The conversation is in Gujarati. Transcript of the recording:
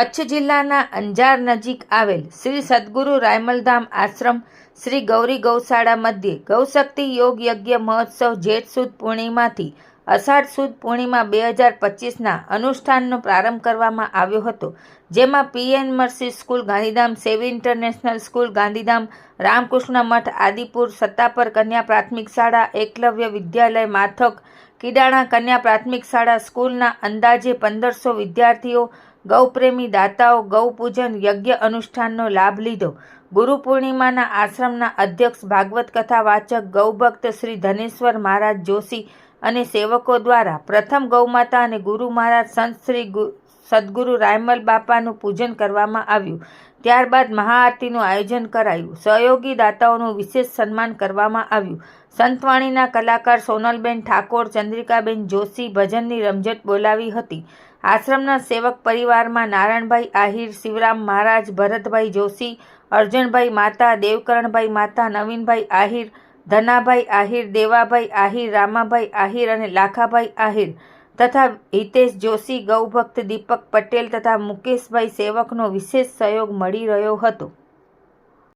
કચ્છ જિલ્લાના અંજાર નજીક આવેલ શ્રી સદગુરુ રાયમલધામ આશ્રમ શ્રી ગૌરી ગૌશાળા મધ્યે ગૌશક્તિ યોગ યજ્ઞ મહોત્સવ જેઠ સુદ પૂર્ણિમાથી અષાઢ સુદ પૂર્ણિમા બે હજાર પચીસના અનુષ્ઠાનનો પ્રારંભ કરવામાં આવ્યો હતો, જેમાં PN Mercy school, Gandhidham Savvy international school, Gandhidham Ramakrishna Math, Adipur Sattapar કન્યા પ્રાથમિક શાળા, એકલવ્ય વિદ્યાલય માથક, કિડાણા કન્યા પ્રાથમિક શાળા, સ્કૂલના અંદાજે પંદરસો વિદ્યાર્થીઓ ગૌપ્રેમી દાતાઓ ગૌપૂજન યજ્ઞ અનુષ્ઠાનનો લાભ લીધો. ગુરુ પૂર્ણિમાના આશ્રમના અધ્યક્ષ ભાગવત કથા વાચક ગૌભક્ત શ્રી ધનેશ્વર મહારાજ જોશી અને સેવકો દ્વારા પ્રથમ ગૌમાતા અને ગુરુ મહારાજ સંત શ્રી સદગુરુ રાયમલ બાપાનું પૂજન કરવામાં આવ્યું. ત્યારબાદ મહાઆરતીનું આયોજન કરાયું. સહયોગી દાતાઓનું વિશેષ સન્માન કરવામાં આવ્યું. સંતવાણીના કલાકાર સોનલબેન ઠાકોર, ચંદ્રિકાબેન જોશી ભજનની રમઝટ બોલાવી હતી. આશ્રમના સેવક પરિવારમાં નારાયણભાઈ આહિર, શિવરામ મહારાજ, ભરતભાઈ જોશી અર્જણભાઈ માતા, દેવકરણભાઈ માતા, નવીનભાઈ આહિર, ધનાભાઈ આહિર, દેવાભાઈ આહિર, રામાભાઈ આહિર અને લાખાભાઈ આહિર તથા હિતેશ જોશી ગૌભક્ત દીપક પટેલ તથા મુકેશભાઈ સેવકનો વિશેષ સહયોગ મળી રહ્યો હતો.